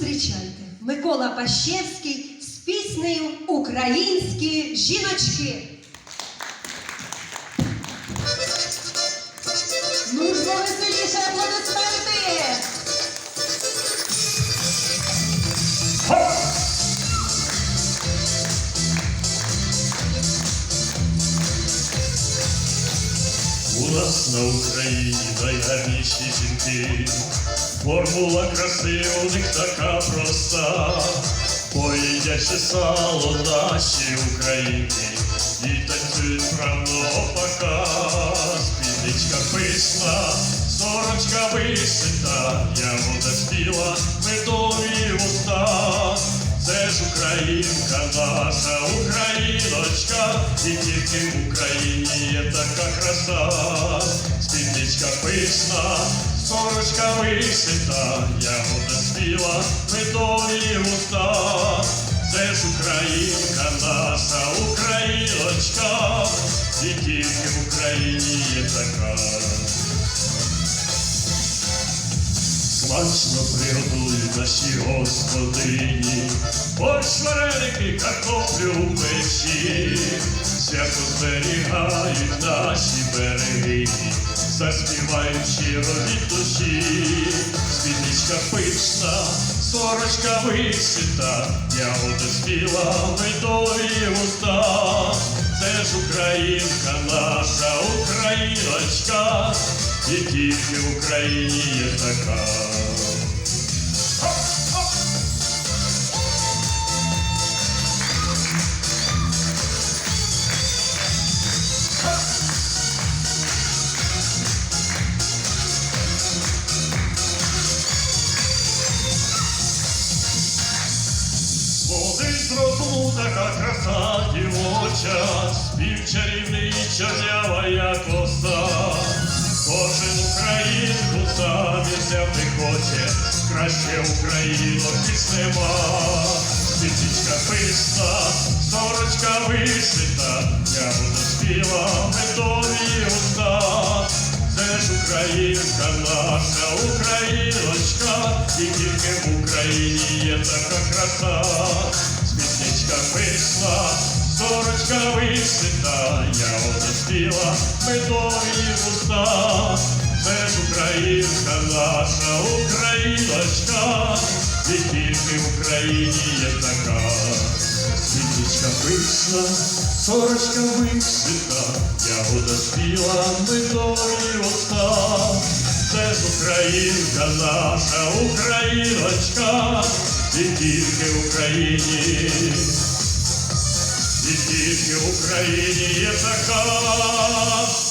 Зустрічайте Микола Пащевський з піснею Українські жіночки. Ну ж У нас на Україні найгарніші жінки, формула краси у них така проста, поїдячи сало наші українки, і танцюють вправно опака, спідничка пишна, сорочка вишита, ягода спіла, медові уста. Це ж українка наша, україночка, і тільки в Україні є така краса, пишна, сорочка вишита, ягода спіла, медові уста. Це ж українка наша, україночка, і тільки в Україні є така. Смачно приготують наші господині, борщ вареники, картоплю у печі, свято зберігають наші береги, заспівають щиро від душі, спідничка пишна, сорочка вишита, я спіла, медові уста. Це ж українка наша, україночка, і тільки в Україні є така. Дівоча, спів чарівний чорнява як оса. Кожен українку замість не хоче, краще Україну піс нема. Світічка пишна, сорочка вишита, ягода співа, медові уста. Це ж українка наша, україночка, і тільки в Україні є така краса, спідничка пишна, сорочка вишита, ягода спіла, медові уста. Це ж українка наша, україночка, і тільки в Україні є така. Світічка пишна, сорочка вишита, ягода спіла, медові уста. Це ж українка наша, україночка, і тільки в Україні, здесь в Украине заказ.